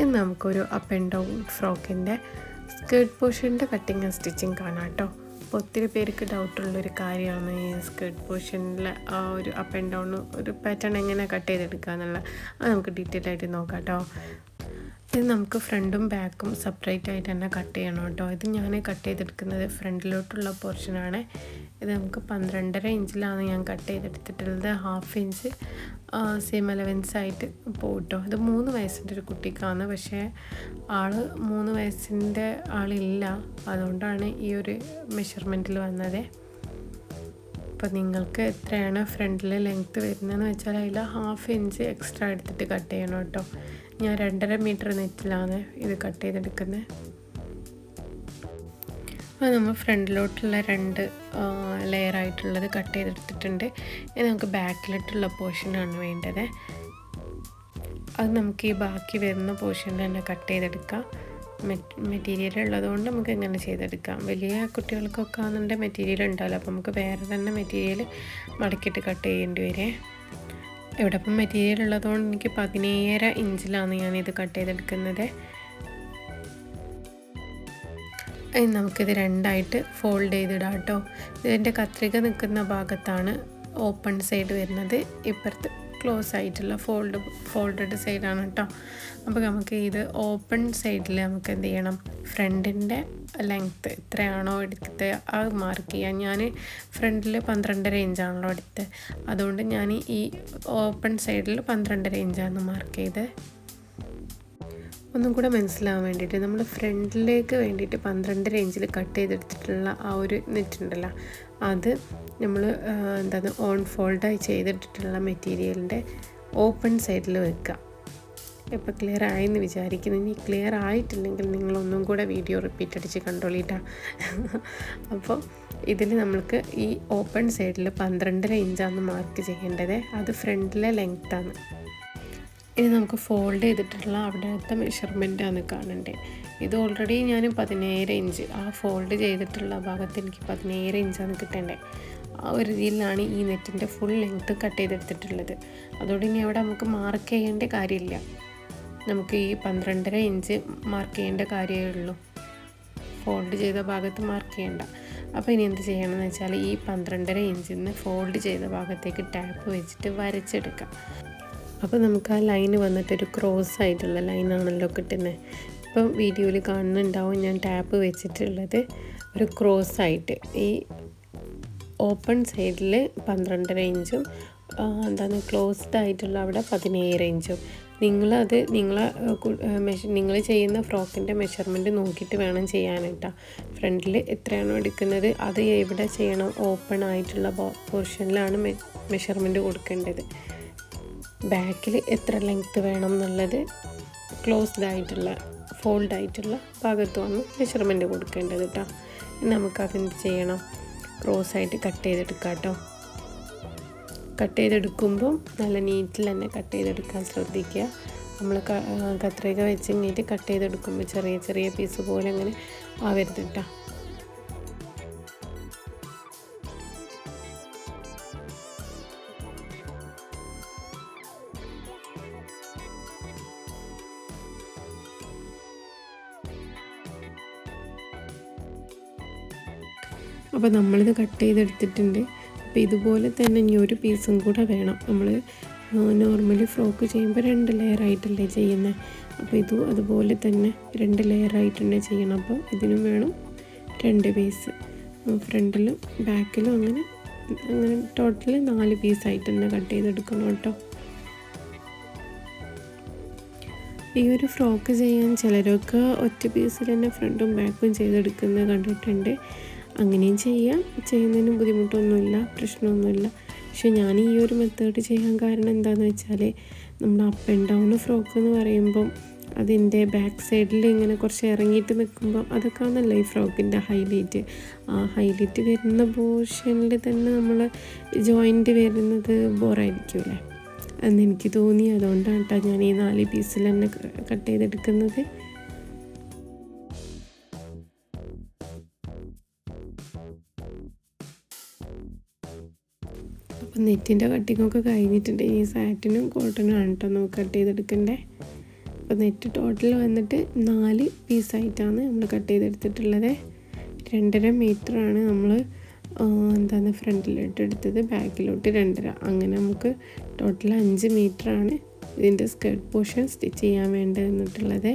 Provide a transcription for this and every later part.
ഇന്ന് നമുക്കൊരു up and down ഫ്രോക്കിന്റെ സ്കേർട്ട് പോർഷന്റെ കട്ടിങ് സ്റ്റിച്ചിങ് കാണാം കേട്ടോ അപ്പോൾ ഒത്തിരി പേർക്ക് ഡൗട്ടുള്ളൊരു കാര്യമാണ് ഈ സ്കേർട്ട് പോർഷനിലെ ആ ഒരു അപ്പ് ആൻഡ് ഡൗൺ ഒരു പാറ്റേൺ എങ്ങനെ കട്ട് ചെയ്തെടുക്കുക എന്നുള്ള അത് നമുക്ക് ഡീറ്റെയിൽ ആയിട്ട് നോക്കാം കേട്ടോ ഇത് നമുക്ക് ഫ്രണ്ടും ബാക്കും സെപ്പറേറ്റ് ആയിട്ട് തന്നെ കട്ട് ചെയ്യണം കേട്ടോ. ഇത് ഞാൻ കട്ട് ചെയ്തെടുക്കുന്നത് ഫ്രണ്ടിലോട്ടുള്ള പോർഷനാണ് ഇത് നമുക്ക് പന്ത്രണ്ടര ഇഞ്ചിലാണ് ഞാൻ കട്ട് ചെയ്തെടുത്തിട്ടുള്ളത്. ഹാഫ് ഇഞ്ച് സെയിം അലവൻസ് ആയിട്ട് പോട്ടോ. ഇത് മൂന്ന് വയസ്സിന്റെ ഒരു കുട്ടിക്കാണ്. പക്ഷേ ആൾ മൂന്ന് വയസ്സിന്റെ ആളില്ല. അതുകൊണ്ടാണ് ഈ ഒരു മെഷർമെന്റിൽ വന്നത്. അപ്പോൾ നിങ്ങൾക്ക് എത്രയാണ് ഫ്രണ്ടിലെ ലെങ്ത്ത് വരുന്നതെന്ന് വെച്ചാൽ അതിൽ ഹാഫ് ഇഞ്ച് എക്സ്ട്രാ എടുത്തിട്ട് കട്ട് ചെയ്യണം കേട്ടോ. ഞാൻ രണ്ടര മീറ്റർ നെറ്റിലാണ് ഇത് കട്ട് ചെയ്തെടുക്കുന്നത്. അപ്പോൾ നമ്മൾ ഫ്രണ്ടിലോട്ടുള്ള രണ്ട് ലെയർ ആയിട്ടുള്ളത് കട്ട് ചെയ്തെടുത്തിട്ടുണ്ട്. ഇനി നമുക്ക് ബാക്കിലോട്ടുള്ള പോർഷനാണ് വേണ്ടത്. അത് നമുക്ക് ഈ ബാക്കി വരുന്ന പോർഷൻ തന്നെ കട്ട് ചെയ്തെടുക്കാം. മെറ്റീരിയൽ ഉള്ളതുകൊണ്ട് നമുക്ക് ഇങ്ങനെ ചെയ്തെടുക്കാം. വലിയ കുട്ടികൾക്കൊക്കെ ആണെന്നുണ്ടെങ്കിൽ മെറ്റീരിയൽ ഉണ്ടാവില്ല അപ്പോൾ നമുക്ക് വേറെ തന്നെ മെറ്റീരിയൽ മടക്കിയിട്ട് കട്ട് ചെയ്യേണ്ടി വരെ. ഇവിടെ ഇപ്പം മെറ്റീരിയൽ ഉള്ളതുകൊണ്ട് എനിക്ക് പതിനേഴര ഇഞ്ചിലാണ് ഞാനിത് കട്ട് ചെയ്തെടുക്കുന്നത്. നമുക്കിത് രണ്ടായിട്ട് ഫോൾഡ് ചെയ്തിടാം കേട്ടോ. ഇതിന്റെ കത്രിക നിൽക്കുന്ന ഭാഗത്താണ് ഓപ്പൺ സൈഡ് വരുന്നത്. ഇപ്പുറത്ത് ക്ലോസ് ആയിട്ടുള്ള ഫോൾഡ് ഫോൾഡഡ് സൈഡാണ് കേട്ടോ അപ്പോൾ നമുക്ക് ഇത് ഓപ്പൺ സൈഡിൽ നമുക്ക് എന്ത് ചെയ്യണം? ഫ്രണ്ടിന്റെ ലെങ്ത്ത് എത്രയാണോ എടുത്തത് ആ മാർക്ക് ചെയ്യാം. ഞാൻ ഫ്രണ്ടിൽ പന്ത്രണ്ട് റേഞ്ചാണല്ലോ എടുത്തത്. അതുകൊണ്ട് ഞാൻ ഈ ഓപ്പൺ സൈഡിൽ പന്ത്രണ്ട് റേഞ്ചാണ് മാർക്ക് ചെയ്തത്. ഒന്നും കൂടെ മനസ്സിലാവാൻ വേണ്ടിയിട്ട് നമ്മൾ ഫ്രണ്ടിലേക്ക് വേണ്ടിയിട്ട് പന്ത്രണ്ട് റേഞ്ചിൽ കട്ട് ചെയ്തെടുത്തിട്ടുള്ള ആ ഒരു നെറ്റ് ഉണ്ടല്ലോ. അത് നമ്മൾ എന്താണ് ഓൺ ഫോൾഡായി ചെയ്തിട്ടിട്ടുള്ള മെറ്റീരിയലിന്റെ ഓപ്പൺ സൈഡിൽ വെക്കുക. ഇപ്പോൾ ക്ലിയർ ആയെന്ന് വിചാരിക്കുന്നു. ഇനി ക്ലിയർ ആയിട്ടില്ലെങ്കിൽ നിങ്ങളൊന്നും കൂടെ വീഡിയോ റിപ്പീറ്റ് അടിച്ച് കണ്ടോളിട്ടാ അപ്പോൾ ഇതിൽ നമ്മൾക്ക് ഈ ഓപ്പൺ സൈഡിൽ പന്ത്രണ്ടര ഇഞ്ചാണ് മാർക്ക് ചെയ്യേണ്ടത്. അത് ഫ്രണ്ടിലെ ലെങ്ത്താണ് ഇനി നമുക്ക് ഫോൾഡ് ചെയ്തിട്ടുള്ള അവിടുത്തെ മെഷർമെന്റാണ് കാണണ്ടേ. ഇത് ഓൾറെഡി ഞാൻ പതിനേഴ് ഇഞ്ച് ആ ഫോൾഡ് ചെയ്തിട്ടുള്ള ഭാഗത്ത് എനിക്ക് പതിനേഴ് ഇഞ്ചാണ് കിട്ടേണ്ടത് ആ ഒരു രീതിയിലാണ് ഈ നെറ്റിന്റെ ഫുൾ ലെങ്ത്ത് കട്ട് ചെയ്തെടുത്തിട്ടുള്ളത്. അതുകൊണ്ട് ഇനി അവിടെ നമുക്ക് മാർക്ക് ചെയ്യേണ്ട കാര്യമില്ല. നമുക്ക് ഈ പന്ത്രണ്ടര ഇഞ്ച് മാർക്ക് ചെയ്യേണ്ട കാര്യമേ ഉള്ളൂ. ഫോൾഡ് ചെയ്ത ഭാഗത്ത് മാർക്ക് ചെയ്യേണ്ട. അപ്പോൾ ഇനി എന്ത് ചെയ്യണം എന്ന് വെച്ചാൽ ഈ പന്ത്രണ്ടര ഇഞ്ചിൽ നിന്ന് ഫോൾഡ് ചെയ്ത ഭാഗത്തേക്ക് ടാപ്പ് വെച്ചിട്ട് വരച്ചെടുക്കാം. അപ്പോൾ നമുക്ക് ആ ലൈന് വന്നിട്ടൊരു ക്രോസ് ആയിട്ടുള്ള ലൈനാണല്ലോ കിട്ടുന്നത് ഇപ്പം വീഡിയോയിൽ കാണുന്നുണ്ടാവും ഞാൻ ടാപ്പ് വെച്ചിട്ടുള്ളത് ഒരു ക്രോസ് ആയിട്ട്. ഈ ഓപ്പൺ സൈഡിൽ പന്ത്രണ്ടര ഇഞ്ചും എന്താണ് ക്ലോസ്ഡ് ആയിട്ടുള്ള അവിടെ പതിനേഴ് ഇഞ്ചും നിങ്ങളത് നിങ്ങളെ മെഷ നിങ്ങൾ ചെയ്യുന്ന ഫ്രോക്കിന്റെ മെഷർമെന്റ് നോക്കിയിട്ട് വേണം ചെയ്യാനായിട്ടാ. ഫ്രണ്ടിൽ എത്രയാണോ എടുക്കുന്നത് അത് എവിടെ ചെയ്യണം ഓപ്പൺ ആയിട്ടുള്ള പോർഷനിലാണ് മെഷർമെന്റ് കൊടുക്കേണ്ടത്. ബാക്കിൽ എത്ര ലെങ്ത്ത് വേണം എന്നുള്ളത് ക്ലോസ്ഡ് ആയിട്ടുള്ള ഫോൾഡ് ആയിട്ടുള്ള ഭാഗത്തുമാണ് മെഷർമെന്റ് കൊടുക്കേണ്ടത് കേട്ടോ നമുക്കതെന്ത് ചെയ്യണം? ക്രോസ് ആയിട്ട് കട്ട് ചെയ്തെടുക്കാം കേട്ടോ കട്ട് ചെയ്തെടുക്കുമ്പോൾ നല്ല നീറ്റിൽ തന്നെ കട്ട് ചെയ്തെടുക്കാൻ ശ്രദ്ധിക്കുക. നമ്മൾ കത്രിക വെച്ച് കഴിഞ്ഞിട്ട് കട്ട് ചെയ്തെടുക്കുമ്പോൾ ചെറിയ ചെറിയ പീസ് പോലെ അങ്ങനെ ആവരുത് കേട്ടോ അപ്പോൾ നമ്മളിത് കട്ട് ചെയ്തെടുത്തിട്ടുണ്ട്. അപ്പോൾ ഇതുപോലെ തന്നെ ഇനി ഒരു പീസും കൂടെ വേണം. നമ്മൾ നോർമലി ഫ്രോക്ക് ചെയ്യുമ്പോൾ രണ്ട് ലെയർ ആയിട്ടല്ലേ ചെയ്യുന്നത് അപ്പോൾ ഇതും അതുപോലെ തന്നെ രണ്ട് തന്നെ ചെയ്യണം. അപ്പോൾ ഇതിനും വേണം രണ്ട് പീസ് ഫ്രണ്ടിലും ബാക്കിലും അങ്ങനെ അങ്ങനെ ടോട്ടൽ നാല് പീസായിട്ട് തന്നെ കട്ട് ചെയ്തെടുക്കണം കേട്ടോ. ഈ ഒരു ഫ്രോക്ക് ചെയ്യാൻ ചിലരൊക്കെ ഒറ്റ പീസിൽ തന്നെ ഫ്രണ്ടും ബാക്കും ചെയ്തെടുക്കുന്നത് കണ്ടിട്ടുണ്ട്. അങ്ങനെയും ചെയ്യാം. ചെയ്യുന്നതിന് ബുദ്ധിമുട്ടൊന്നുമില്ല പ്രശ്നമൊന്നുമില്ല. പക്ഷെ ഞാൻ ഈ ഒരു മെത്തേഡ് ചെയ്യാൻ കാരണം എന്താണെന്ന് വെച്ചാൽ നമ്മൾ അപ്പ് ആൻഡ് ഡൗൺ ഫ്രോക്ക് എന്ന് പറയുമ്പം അതിന്റെ ബാക്ക് സൈഡിൽ ഇങ്ങനെ കുറച്ച് ഇറങ്ങിയിട്ട് നിൽക്കുമ്പോൾ അതൊക്കെ ആണല്ലോ ഈ ഫ്രോക്കിന്റെ ഹൈലൈറ്റ് ആ ഹൈലൈറ്റ് വരുന്ന പോർഷനിൽ തന്നെ നമ്മൾ ജോയിന്റ് വരുന്നത് ബോറായിരിക്കുമല്ലേ എന്ന് എനിക്ക് തോന്നി. അതുകൊണ്ടാണ് കേട്ടോ ഞാൻ ഈ നാല് പീസിൽ തന്നെ കട്ട് ചെയ്തെടുക്കുന്നത്. നെറ്റിന്റെ കട്ടിങ്ങൊക്കെ കഴിഞ്ഞിട്ടുണ്ട്. ഈ സാറ്റിനും കോട്ടനും ആണ് കേട്ടോ നമുക്ക് കട്ട് ചെയ്തെടുക്കണ്ടേ. അപ്പോൾ നെറ്റ് ടോട്ടൽ വന്നിട്ട് നാല് പീസായിട്ടാണ് നമ്മൾ കട്ട് ചെയ്തെടുത്തിട്ടുള്ളത്. രണ്ടര മീറ്ററാണ് നമ്മൾ എന്താണ് ഫ്രണ്ടിലോട്ട് എടുത്തത്. ബാക്കിലോട്ട് രണ്ടര. അങ്ങനെ നമുക്ക് ടോട്ടൽ അഞ്ച് മീറ്ററാണ് ഇതിന്റെ സ്കേർട്ട് പോർഷൻ സ്റ്റിച്ച് ചെയ്യാൻ വേണ്ടതെന്നിട്ടുള്ളത്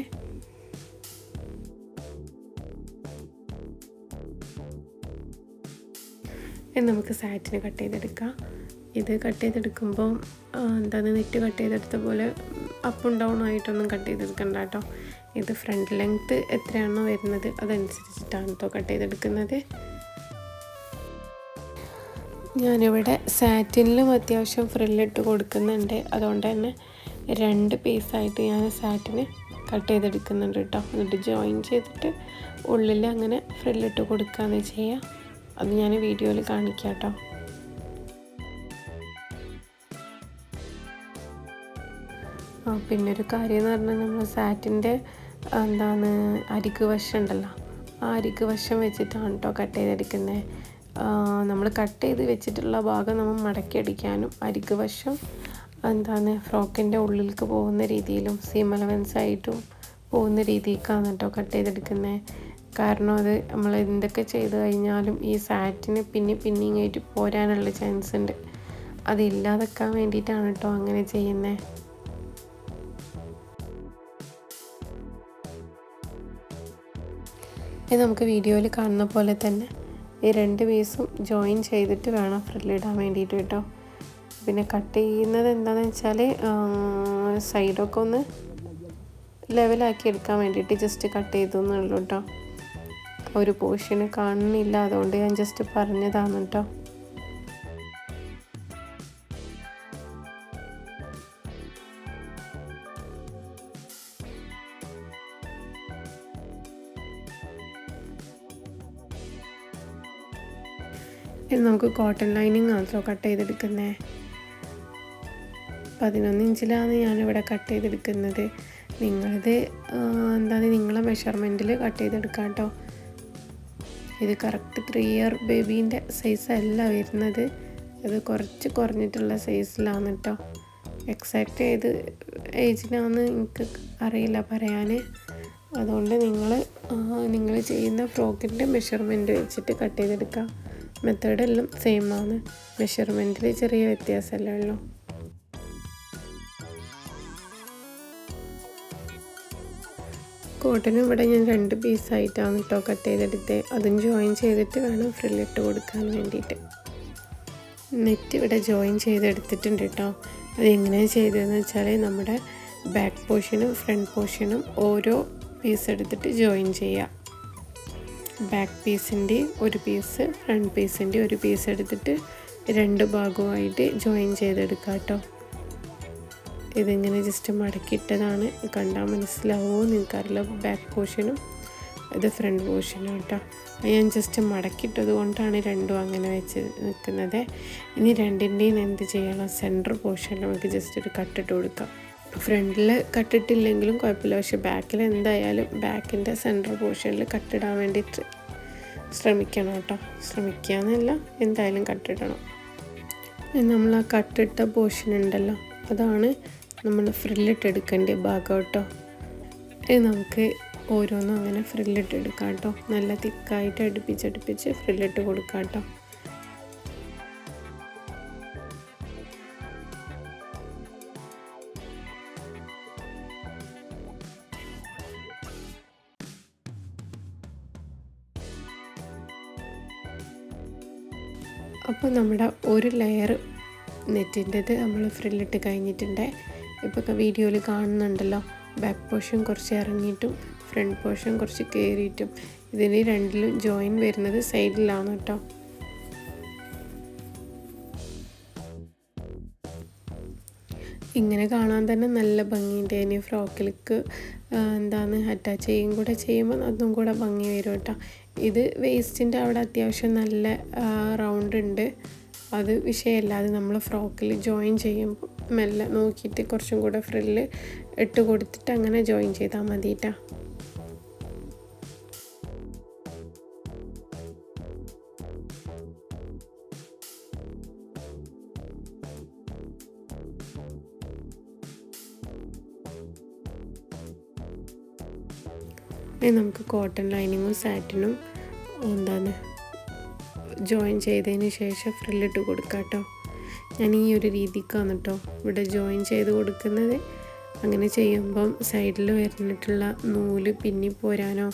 നമുക്ക് സാറ്റിന് കട്ട് ചെയ്തെടുക്കാം. ഇത് കട്ട് ചെയ്തെടുക്കുമ്പോൾ എന്താണ് നെറ്റ് കട്ട് ചെയ്തെടുത്ത പോലെ അപ്പും ഡൗൺ ആയിട്ടൊന്നും കട്ട് ചെയ്തെടുക്കണ്ട കേട്ടോ ഇത് ഫ്രണ്ട് ലെങ്ത്ത് എത്രയാണോ വരുന്നത് അതനുസരിച്ചിട്ടാണ് കേട്ടോ കട്ട് ചെയ്തെടുക്കുന്നത്. ഞാനിവിടെ സാറ്റിനിലും അത്യാവശ്യം ഫ്രില്ലിട്ട് കൊടുക്കുന്നുണ്ട്. അതുകൊണ്ട് തന്നെ രണ്ട് പീസായിട്ട് ഞാൻ സാറ്റിന് കട്ട് ചെയ്തെടുക്കുന്നുണ്ട് കേട്ടോ എന്നിട്ട് ജോയിൻ ചെയ്തിട്ട് ഉള്ളിൽ അങ്ങനെ ഫ്രില്ലിട്ട് കൊടുക്കുകയെന്ന് ചെയ്യാം. അത് ഞാൻ വീഡിയോയിൽ കാണിക്കാം കേട്ടോ പിന്നെ ഒരു കാര്യം എന്ന് പറഞ്ഞാൽ നമ്മൾ സാറ്റിന്റെ എന്താണ് അരിക്ക് വശം ഉണ്ടല്ലോ ആ അരിക്ക് വശം വെച്ചിട്ടാണ് കേട്ടോ കട്ട് ചെയ്തെടുക്കുന്നത് നമ്മൾ കട്ട് ചെയ്ത് വെച്ചിട്ടുള്ള ഭാഗം നമ്മൾ മടക്കി അടിക്കാനും അരിക്ക് വശം എന്താണ് ഫ്രോക്കിന്റെ ഉള്ളിലേക്ക് പോകുന്ന രീതിയിലും സീം അലവൻസ് ആയിട്ടും പോകുന്ന രീതിക്കാണ് കേട്ടോ കട്ട് ചെയ്തെടുക്കുന്നത് കാരണം അത് നമ്മൾ എന്തൊക്കെ ചെയ്ത് കഴിഞ്ഞാലും ഈ സാറ്റിന് പിന്നെ പിന്നിങ്ങായിട്ട് പോരാനുള്ള ചാൻസ് ഉണ്ട്. അതില്ലാതെക്കാൻ വേണ്ടിയിട്ടാണ് കേട്ടോ അങ്ങനെ ചെയ്യുന്നത് ഇത് നമുക്ക് വീഡിയോയിൽ കാണുന്ന പോലെ തന്നെ ഈ രണ്ട് പീസും ജോയിൻ ചെയ്തിട്ട് വേണം ഫ്രില്ലിടാൻ വേണ്ടിയിട്ട് കേട്ടോ. പിന്നെ കട്ട് ചെയ്യുന്നത് എന്താണെന്ന് വെച്ചാൽ സൈഡൊക്കെ ഒന്ന് ലെവലാക്കി എടുക്കാൻ വേണ്ടിയിട്ട് ജസ്റ്റ് കട്ട് ചെയ്തു എന്നുള്ളൂ കേട്ടോ. ഒരു പോർഷന് കാണുന്നില്ല അതുകൊണ്ട് ഞാൻ ജസ്റ്റ് പറഞ്ഞതാണ് കേട്ടോ. നമുക്ക് കോട്ടൺ ലൈനിങ് മാത്രമോ കട്ട് ചെയ്തെടുക്കുന്നത് പതിനൊന്ന് ഇഞ്ചിലാണ് ഞാനിവിടെ കട്ട് ചെയ്തെടുക്കുന്നത്. നിങ്ങളത് എന്താണ് നിങ്ങളെ മെഷർമെന്റിൽ കട്ട് ചെയ്തെടുക്കാം കേട്ടോ ഇത് കറക്റ്റ് ത്രീ ഇയർ ബേബീന്റെ അല്ല വരുന്നത്. ഇത് കുറച്ച് കുറഞ്ഞിട്ടുള്ള സൈസിലാണ് കേട്ടോ എക്സാക്റ്റ് ഏത് ഏജിനാന്ന് എനിക്ക് അറിയില്ല പറയാൻ അതുകൊണ്ട് നിങ്ങൾ നിങ്ങൾ ചെയ്യുന്ന ഫ്രോക്കിന്റെ മെഷർമെന്റ് വെച്ചിട്ട് കട്ട് ചെയ്തെടുക്കുക മെത്തേഡെല്ലാം സെയിം ആണ്. മെഷർമെന്റിൽ ചെറിയ വ്യത്യാസമല്ലേ ഉള്ളൂ. കോട്ടനും ഇവിടെ ഞാൻ രണ്ട് പീസായിട്ടാണ് കേട്ടോ കട്ട് ചെയ്തെടുത്ത്. അതും ജോയിൻ ചെയ്തിട്ട് വേണം ഫ്രില്ലിട്ട് കൊടുക്കാൻ വേണ്ടിയിട്ട്. നെറ്റ് ഇവിടെ ജോയിൻ ചെയ്തെടുത്തിട്ടുണ്ട് കേട്ടോ അതെങ്ങനെയാണ് ചെയ്തതെന്ന് വെച്ചാൽ നമ്മുടെ ബാക്ക് പോർഷനും ഫ്രണ്ട് പോർഷനും ഓരോ പീസ് എടുത്തിട്ട് ജോയിൻ ചെയ്യാം. ബാക്ക് പീസിന്റെ ഒരു പീസ് ഫ്രണ്ട് പീസിന്റെ ഒരു പീസ് എടുത്തിട്ട് രണ്ട് ഭാഗമായിട്ട് ജോയിൻ ചെയ്തെടുക്കാം കേട്ടോ. ഇതിങ്ങനെ ജസ്റ്റ് മടക്കിയിട്ടതാണ്. കണ്ടാൽ മനസ്സിലാവുമോ നിങ്ങൾക്കറിയില്ല ബാക്ക് പോർഷനും ഇത് ഫ്രണ്ട് പോർഷനും കേട്ടോ. ഞാൻ ജസ്റ്റ് മടക്കിയിട്ടത് കൊണ്ടാണ് രണ്ടും അങ്ങനെ വെച്ച് നിൽക്കുന്നത്. ഇനി രണ്ടിന്റെയും എന്ത് ചെയ്യണം? സെന്റർ പോർഷൻ നമുക്ക് ജസ്റ്റ് ഒരു കട്ടിട്ട് കൊടുക്കാം. ഫ്രണ്ടിൽ കട്ടിട്ടില്ലെങ്കിലും കുഴപ്പമില്ല. പക്ഷെ ബാക്കിൽ എന്തായാലും ബാക്കിന്റെ സെന്റർ പോർഷനിൽ കട്ടിടാൻ വേണ്ടിയിട്ട് ശ്രമിക്കണം കേട്ടോ. ശ്രമിക്കുക എന്നല്ല എന്തായാലും കട്ടിടണം. നമ്മൾ ആ കട്ടിട്ട പോർഷൻ ഉണ്ടല്ലോ അതാണ് നമ്മൾ ഫ്രില്ലിട്ട് എടുക്കേണ്ട ഭാഗം കേട്ടോ. നമുക്ക് ഓരോന്നും അങ്ങനെ ഫ്രില്ലിട്ട് എടുക്കാം കേട്ടോ. നല്ല തിക്കായിട്ട് അടുപ്പിച്ചടുപ്പിച്ച് ഫ്രില്ലിട്ട് കൊടുക്കാം കേട്ടോ. അപ്പോൾ നമ്മുടെ ഒരു ലെയർ നെറ്റിന്റെത് നമ്മൾ ഫ്രില്ലിട്ട് കഴിഞ്ഞിട്ടുണ്ട്. ഇപ്പോൾ വീഡിയോയിൽ കാണുന്നുണ്ടല്ലോ. ബാക്ക് പോർഷൻ കുറച്ച് ഇറങ്ങിയിട്ടും ഫ്രണ്ട് പോർഷൻ കുറച്ച് കയറിയിട്ടും ഇതിന് രണ്ടിലും ജോയിൻ വരുന്നത് സൈഡിലാണ് കേട്ടോ ഇങ്ങനെ കാണാൻ തന്നെ നല്ല ഭംഗിയുണ്ട്. ഇനി ഫ്രോക്കിലേക്ക് എന്താണ് അറ്റാച്ച് ചെയ്യും കൂടെ ചെയ്യുമ്പോൾ അതും കൂടെ ഭംഗി വരും കേട്ടോ ഇത് വേസ്റ്റിന്റെ അവിടെ അത്യാവശ്യം നല്ല റൗണ്ട് ഉണ്ട്. അത് വിഷയമല്ല അത് നമ്മൾ ഫ്രോക്കിൽ ജോയിൻ ചെയ്യുമ്പോൾ മെല്ലെ നോക്കിയിട്ട് കുറച്ചും കൂടെ ഫ്രില്ല് ഇട്ട് കൊടുത്തിട്ട് അങ്ങനെ ജോയിൻ ചെയ്താൽ മതി കേട്ടോ ഇനി നമുക്ക് കോട്ടൺ ലൈനിങ്ങും സാറ്റിനും എന്താണ്? ജോയിൻ ചെയ്തതിന് ശേഷം ഫ്രില്ലിട്ട് കൊടുക്കാം കേട്ടോ ഞാൻ ഈ ഒരു രീതിക്കാണ് കേട്ടോ ഇവിടെ ജോയിൻ ചെയ്ത് കൊടുക്കുന്നത് അങ്ങനെ ചെയ്യുമ്പം സൈഡിൽ വരുന്നിട്ടുള്ള നൂൽ പിന്നി പോരാനോ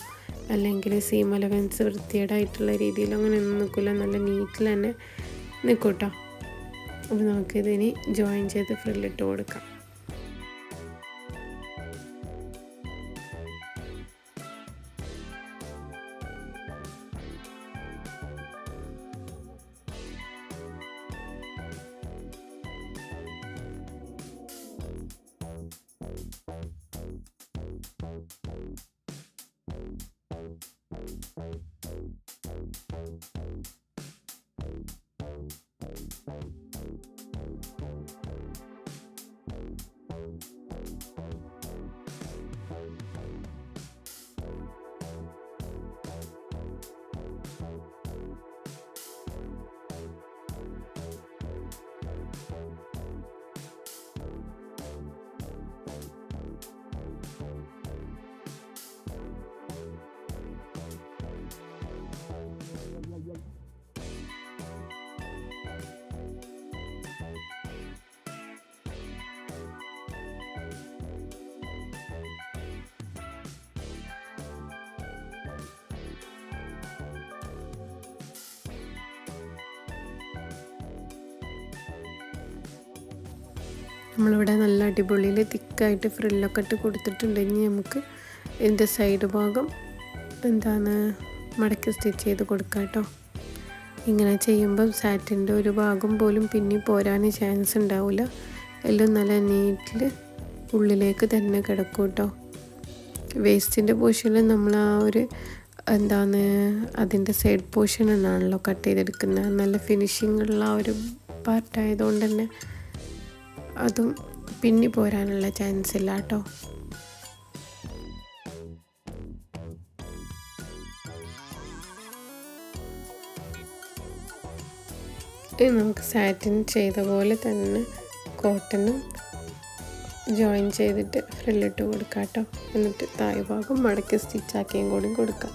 അല്ലെങ്കിൽ സീം അലവൻസ് വൃത്തികേടായിട്ടുള്ള രീതിയിൽ അങ്ങനെ ഒന്നും നിൽക്കില്ല. നല്ല നീറ്റിൽ തന്നെ നിൽക്കും കേട്ടോ അപ്പോൾ നമുക്കിതിന് ജോയിൻ ചെയ്ത് ഫ്രില്ലിട്ട് കൊടുക്കാം. നമ്മളിവിടെ നല്ല അടിപൊളിയിൽ തിക്കായിട്ട് ഫ്രില്ലൊക്കെ ഇട്ട് കൊടുത്തിട്ടുണ്ട്. ഇനി നമുക്ക് ഇതിന്റെ സൈഡ് ഭാഗം എന്താണ് മടക്കി സ്റ്റിച്ച് ചെയ്ത് കൊടുക്കാം കേട്ടോ. ഇങ്ങനെ ചെയ്യുമ്പം സാറ്റിന്റെ ഒരു ഭാഗം പോലും പിന്നെ പോരാൻ ചാൻസ് ഉണ്ടാവില്ല എല്ലാം നല്ല നീറ്റിൽ ഉള്ളിലേക്ക് തന്നെ കിടക്കും കേട്ടോ. വേസ്റ്റിന്റെ പോർഷനിൽ നമ്മൾ ആ ഒരു എന്താണ് അതിന്റെ സൈഡ് പോർഷൻ എന്നാണല്ലോ കട്ട് ചെയ്തെടുക്കുന്നത്. നല്ല ഫിനിഷിംഗ് ഉള്ള ആ ഒരു പാർട്ടായതുകൊണ്ട് തന്നെ അതും പിന്നി പോരാനുള്ള ചാൻസ് ഇല്ല കേട്ടോ ഇനി നമുക്ക് സാറ്റിൻ ചെയ്ത പോലെ തന്നെ കോട്ടനും ജോയിൻ ചെയ്തിട്ട് ഫ്രില്ലിട്ട് കൊടുക്കാം കേട്ടോ എന്നിട്ട് തായ് ഭാഗം മടക്കി സ്റ്റിച്ചാക്കിയും കൂടി കൊടുക്കാം.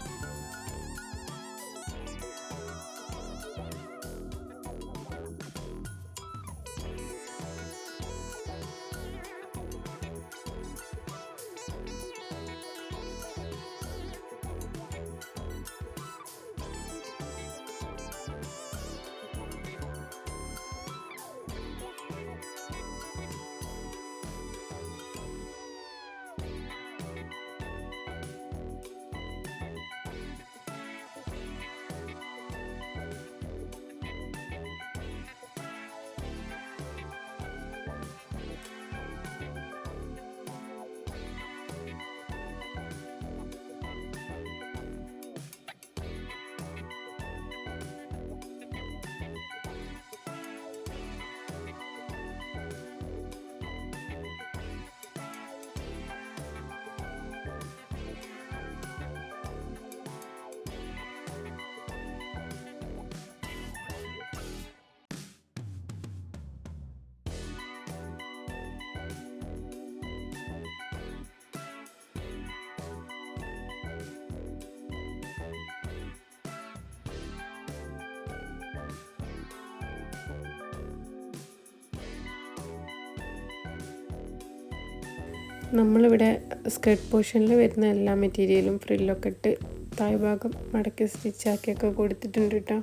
നമ്മളിവിടെ സ്കേർട്ട് പോർഷനിൽ വരുന്ന എല്ലാ മെറ്റീരിയലും ഫ്രില്ലൊക്കെ ഇട്ട് താഴ്ഭാഗം മടക്കി സ്റ്റിച്ചാക്കിയൊക്കെ കൊടുത്തിട്ടുണ്ട് കേട്ടോ.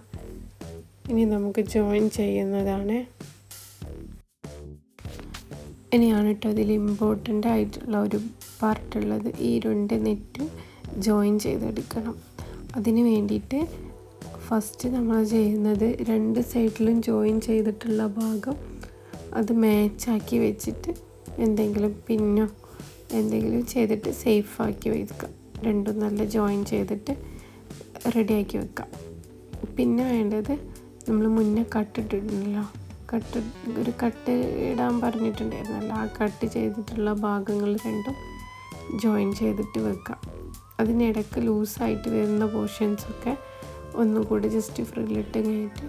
ഇനി നമുക്ക് ജോയിൻ ചെയ്യുന്നതാണ്. ഇനിയാണ് കേട്ടോ അതിൽ ഇമ്പോർട്ടന്റ് ആയിട്ടുള്ള ഒരു പാർട്ടുള്ളത് ഈ രണ്ട് നെറ്റ് ജോയിൻ ചെയ്തെടുക്കണം. അതിന് വേണ്ടിയിട്ട് ഫസ്റ്റ് നമ്മൾ ചെയ്യുന്നത് രണ്ട് സൈഡിലും ജോയിൻ ചെയ്തിട്ടുള്ള ഭാഗം അത് മാച്ചാക്കി വെച്ചിട്ട് എന്തെങ്കിലും പിന്നോ എന്തെങ്കിലും ചെയ്തിട്ട് സേഫാക്കി വെക്കാം രണ്ടും നല്ല ജോയിൻ ചെയ്തിട്ട് റെഡിയാക്കി വെക്കാം പിന്നെ വേണ്ടത് നമ്മൾ മുന്നേ കട്ടിട്ടിട്ടുണ്ടല്ലോ കട്ട് ഒരു കട്ട് ഇടാൻ പറഞ്ഞിട്ടുണ്ടായിരുന്നല്ലോ. ആ കട്ട് ചെയ്തിട്ടുള്ള ഭാഗങ്ങൾ രണ്ടും ജോയിൻ ചെയ്തിട്ട് വെക്കാം അതിനിടയ്ക്ക് ലൂസായിട്ട് വരുന്ന പോർഷൻസൊക്കെ ഒന്നും കൂടി ജസ്റ്റ് ഫ്രില്ലിട്ട് കഴിഞ്ഞിട്ട്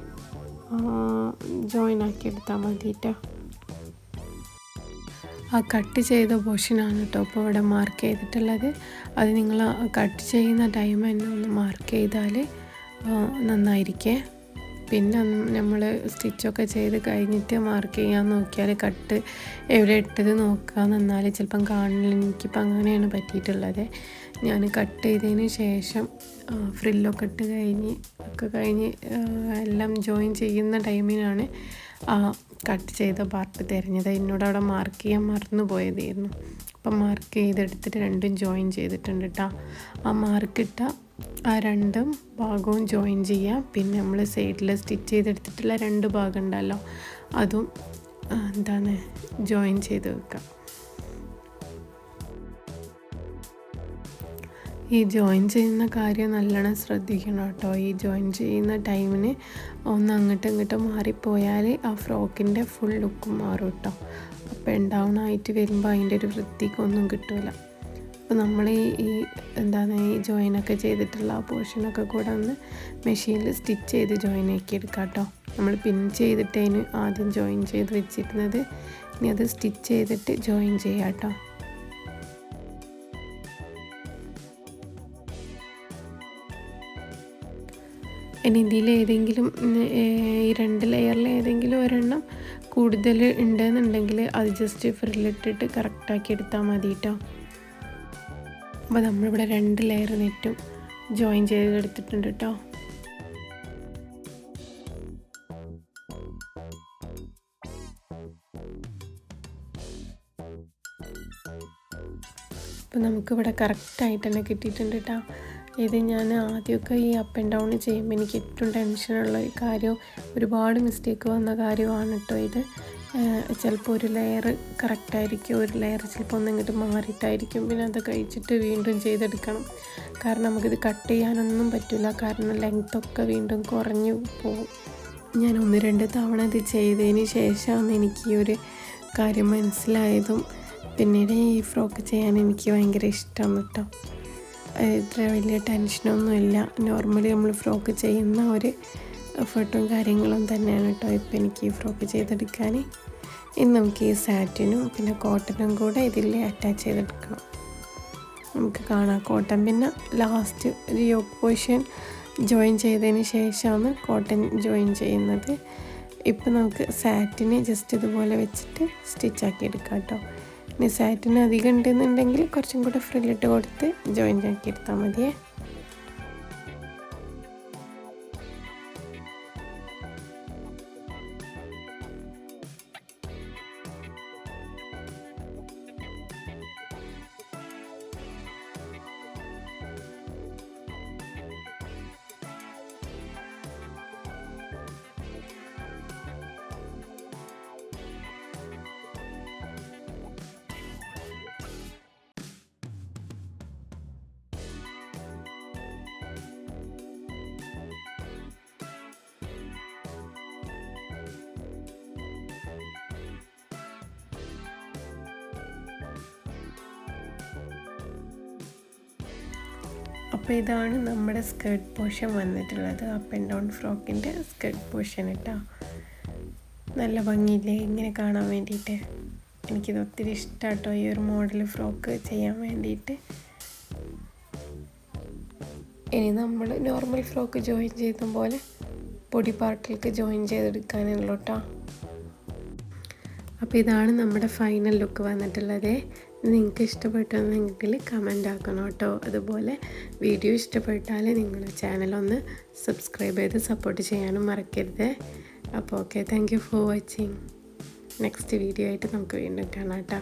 ജോയിൻ ആക്കി എടുത്താൽ മതി കേട്ടോ ആ കട്ട് ചെയ്ത പോർഷനാണ് കേട്ടോ ഇപ്പോൾ ഇവിടെ മാർക്ക് ചെയ്തിട്ടുള്ളത്. അത് നിങ്ങൾ കട്ട് ചെയ്യുന്ന ടൈം തന്നെ ഒന്ന് മാർക്ക് ചെയ്താൽ നന്നായിരിക്കേ. പിന്നെ നമ്മൾ സ്റ്റിച്ചൊക്കെ ചെയ്ത് കഴിഞ്ഞിട്ട് മാർക്ക് ചെയ്യാൻ നോക്കിയാൽ കട്ട് എവിടെ ഇട്ടത് നോക്കുക എന്നാൽ ചിലപ്പം കാണില്ല എനിക്കിപ്പോൾ അങ്ങനെയാണ് പറ്റിയിട്ടുള്ളത്. ഞാൻ കട്ട് ചെയ്തതിന് ശേഷം ഫ്രില്ലൊക്കെ ഇട്ട് കഴിഞ്ഞ് ഒക്കെ കഴിഞ്ഞ് എല്ലാം ജോയിൻ ചെയ്യുന്ന ടൈമിനാണ് കട്ട് ചെയ്ത പാർട്ട് തിരഞ്ഞത് എന്നോട് അവിടെ മാർക്ക് ചെയ്യാൻ മറന്നു പോയതായിരുന്നു. അപ്പം മാർക്ക് ചെയ്തെടുത്തിട്ട് രണ്ടും ജോയിൻ ചെയ്തിട്ടുണ്ട് കേട്ടോ ആ മാർക്കിട്ട ആ രണ്ടും ഭാഗവും ജോയിൻ ചെയ്യാം. പിന്നെ നമ്മൾ സൈഡിൽ സ്റ്റിച്ച് ചെയ്തെടുത്തിട്ടുള്ള രണ്ട് ഭാഗം ഉണ്ടല്ലോ അതും എന്താണ് ജോയിൻ ചെയ്ത് വെക്കാം. ഈ ജോയിൻ ചെയ്യുന്ന കാര്യം നല്ലോണം ശ്രദ്ധിക്കണം കേട്ടോ. ഈ ജോയിൻ ചെയ്യുന്ന ടൈമിന് ഒന്ന് അങ്ങോട്ടും ഇങ്ങോട്ടും മാറിപ്പോയാൽ ആ ഫ്രോക്കിന്റെ ഫുൾ ലുക്ക് മാറും കേട്ടോ. അപ്പോൾ ഡൗൺ ആയിട്ട് വരുമ്പോൾ അതിന്റെ ഒരു വൃത്തിക്കൊന്നും കിട്ടില്ല അപ്പോൾ നമ്മൾ ഈ എന്താണ് ഈ ജോയിനൊക്കെ ചെയ്തിട്ടുള്ള ആ പോർഷനൊക്കെ കൂടെ ഒന്ന് മെഷീനിൽ സ്റ്റിച്ച് ചെയ്ത് ജോയിൻ ആക്കി എടുക്കാം കേട്ടോ. നമ്മൾ പിൻ ചെയ്തിട്ടതിന് ആദ്യം ജോയിൻ ചെയ്ത് വെച്ചിരുന്നത് ഇനി അത് സ്റ്റിച്ച് ചെയ്തിട്ട് ജോയിൻ ചെയ്യാം കേട്ടോ. ഇനി ഇതിൽ ഏതെങ്കിലും ഈ രണ്ട് ലെയറിൽ ഏതെങ്കിലും ഒരെണ്ണം കൂടുതൽ ഉണ്ടെന്നുണ്ടെങ്കിൽ അത് ജസ്റ്റ് ഫ്രില്ലിട്ടിട്ട് കറക്റ്റാക്കി എടുത്താൽ മതി കേട്ടോ അപ്പോൾ നമ്മളിവിടെ രണ്ട് ലെയർ നെറ്റും ജോയിൻ ചെയ്ത് ചെയ്തെടുത്തിട്ടുണ്ട് കേട്ടോ അപ്പോൾ നമുക്കിവിടെ കറക്റ്റായിട്ട് തന്നെ കിട്ടിയിട്ടുണ്ട് കേട്ടോ ഇത് ഞാൻ ആദ്യമൊക്കെ ഈ അപ്പ് ആൻഡ് ഡൗൺ ചെയ്യുമ്പോൾ എനിക്ക് ഏറ്റവും ടെൻഷനുള്ള ഒരു കാര്യം ഒരുപാട് മിസ്റ്റേക്ക് വന്ന കാര്യമാണ് കേട്ടോ ഇത്. ചിലപ്പോൾ ഒരു ലെയർ കറക്റ്റായിരിക്കും ഒരു ലെയർ ചിലപ്പോൾ ഒന്ന് ഇങ്ങോട്ട് മാറിയിട്ടായിരിക്കും. പിന്നെ അത് കഴിച്ചിട്ട് വീണ്ടും ചെയ്തെടുക്കണം. കാരണം നമുക്കിത് കട്ട് ചെയ്യാനൊന്നും പറ്റില്ല കാരണം ലെങ്ത്തൊക്കെ വീണ്ടും കുറഞ്ഞു പോകും ഞാൻ ഒന്ന് രണ്ട് തവണ ഇത് ചെയ്തതിന് ശേഷമാണ് എനിക്ക് ഈ ഒരു കാര്യം മനസ്സിലായതും. പിന്നീട് ഈ ഫ്രോക്ക് ചെയ്യാൻ എനിക്ക് ഭയങ്കര ഇഷ്ടമാണ് കേട്ടോ ഇത്ര വലിയ ടെൻഷനൊന്നുമില്ല. നോർമലി നമ്മൾ ഫ്രോക്ക് ചെയ്യുന്ന ഒരു എഫേർട്ടും കാര്യങ്ങളും തന്നെയാണ് കേട്ടോ ഇപ്പോൾ എനിക്ക് ഈ ഫ്രോക്ക് ചെയ്തെടുക്കാൻ ഇനി നമുക്ക് ഈ സാറ്റിനും പിന്നെ കോട്ടനും കൂടെ ഇതിൽ അറ്റാച്ച് ചെയ്തെടുക്കണം. നമുക്ക് കാണാം. കോട്ടൺ പിന്നെ ലാസ്റ്റ് ഒരു യോക്ക് പോഷൻ ജോയിൻ ചെയ്തതിന് ശേഷമാണ് കോട്ടൺ ജോയിൻ ചെയ്യുന്നത്. ഇപ്പം നമുക്ക് സാറ്റിനെ ജസ്റ്റ് ഇതുപോലെ വെച്ചിട്ട് സ്റ്റിച്ചാക്കി എടുക്കാം കേട്ടോ. സാറ്റിന് അധികം ഉണ്ടെന്നുണ്ടെങ്കിൽ കുറച്ചും കൂടെ ഫ്രില്ലിട്ട് കൊടുത്ത് ജോയിൻ ആക്കി എടുത്താൽ മതിയേ. അപ്പോൾ ഇതാണ് നമ്മുടെ സ്കേർട്ട് പോർഷൻ വന്നിട്ടുള്ളത്. അപ്പ് ആൻഡ് ഡൗൺ ഫ്രോക്കിന്റെ സ്കേർട്ട് പോർഷൻ കേട്ടോ നല്ല ഭംഗിയില്ലേ? ഇങ്ങനെ കാണാൻ വേണ്ടിയിട്ട്. എനിക്കിത് ഒത്തിരി ഇഷ്ടമാട്ടോ ഈ ഒരു മോഡൽ ഫ്രോക്ക് ചെയ്യാൻ വേണ്ടിയിട്ട്. ഇനി നമ്മൾ നോർമൽ ഫ്രോക്ക് ജോയിൻ ചെയ്ത പോലെ പൊടി പാർട്ടിലേക്ക് ജോയിൻ ചെയ്തെടുക്കാനുള്ളൂ കേട്ടോ അപ്പോൾ ഇതാണ് നമ്മുടെ ഫൈനൽ ലുക്ക് വന്നിട്ടുള്ളത്. നിങ്ങൾക്ക് ഇഷ്ടപ്പെട്ടെന്നെങ്കിൽ കമന്റ് ആക്കണം കേട്ടോ. അതുപോലെ വീഡിയോ ഇഷ്ടപ്പെട്ടാൽ നിങ്ങളുടെ ചാനലൊന്ന് സബ്സ്ക്രൈബ് ചെയ്ത് സപ്പോർട്ട് ചെയ്യാനും മറക്കരുത്. അപ്പോൾ okay thank for watching next video ആയിട്ട് നമുക്ക് വീണ്ടും കാണാം കേട്ടോ.